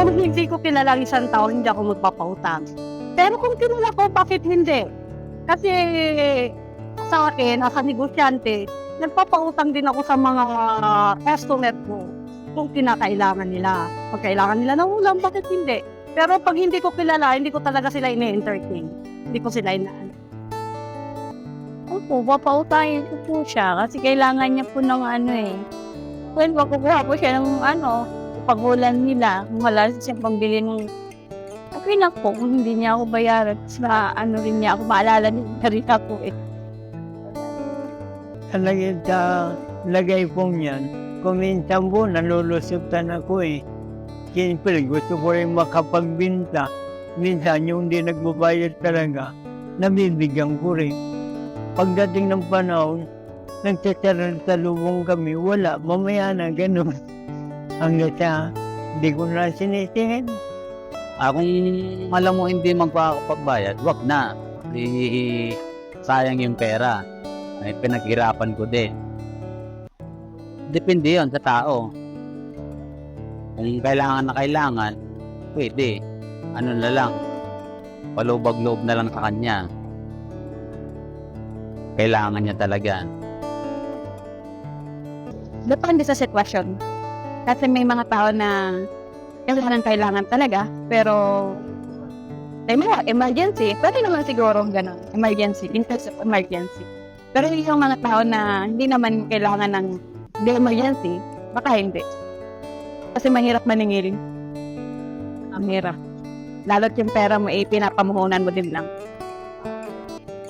Kung hindi ko kilala ang isang tao, hindi ako magpapautang. Pero kung kilala ko, bakit hindi? Kasi sa akin, as a negosyante, nagpapautang din ako sa mga customer ko kung kinakailangan nila. Pag kailangan nila ng ulam, bakit hindi? Pero pag hindi ko kilala, hindi ko talaga sila ine-entertain. Hindi ko sila ina Opo, papautangin ko po siya kasi kailangan niya po ng ano eh. Well, makukuha po siya ng ano, pagulan nila. Kung wala siya pambili ng Okay na po kung hindi niya ako bayaran. Ma, ano rin niya ako, maalala niya rin ako eh. Talagang sa lagay pong yan, kuminsan po nalulusutan ako eh. Siyempre, gusto ko rin makapagbinta. Minsan yung hindi nagbabayad talaga, nabibigyan ko rin. Pagdating ng panahon, nagsasalubong kami, wala, mamaya na, ganun. Hanggang sa, hindi ko na sinisingin. Ah, kung alam mo hindi magpapagbayad, wag na. Di, sayang yung pera. Ay, pinaghirapan ko din. Depende yon sa tao. Kung kailangan na kailangan, pwede. Ano na lang, palubag-loob na lang sa kanya. Kailangan niya talaga. Depende sa sitwasyon. Kasi may mga tao na kailangan kailangan talaga, pero may mga emergency, pwede naman siguro gano'n, emergency, in case of emergency. Pero yung mga tao na hindi naman kailangan ng hindi emergency, baka hindi. Kasi mahirap maningil. Ang hirap. Lalo't yung pera mo, eh, pinapamuhunan mo din lang.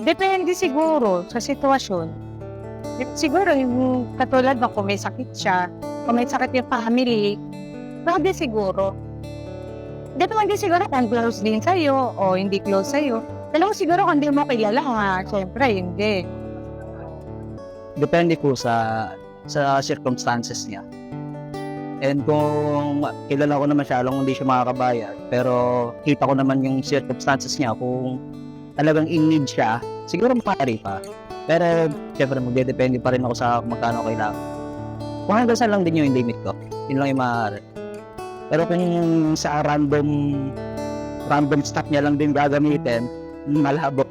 Depende siguro sa sitwasyon. Siguro yung katulad mo, kung may sakit siya, kung may sakit yung family, pwede siguro. Depende siguro kung close din sa'yo o hindi close sa'yo. Dalawa siguro kung hindi mo kilala, ha, syempre hindi. Depende po sa sa circumstances niya. And kung kilala ko naman siya, alam hindi siya makakabayad, pero kita ko naman yung circumstances niya, kung talagang in need siya, siguro maaari pa. Pero, syempre, magdedepende pa rin ako sa magkano kailangan. Kung hanggang saan lang din yung limit ko, yun lang yung maaari. Pero kung sa random random stock niya lang din gagamitin, malabo.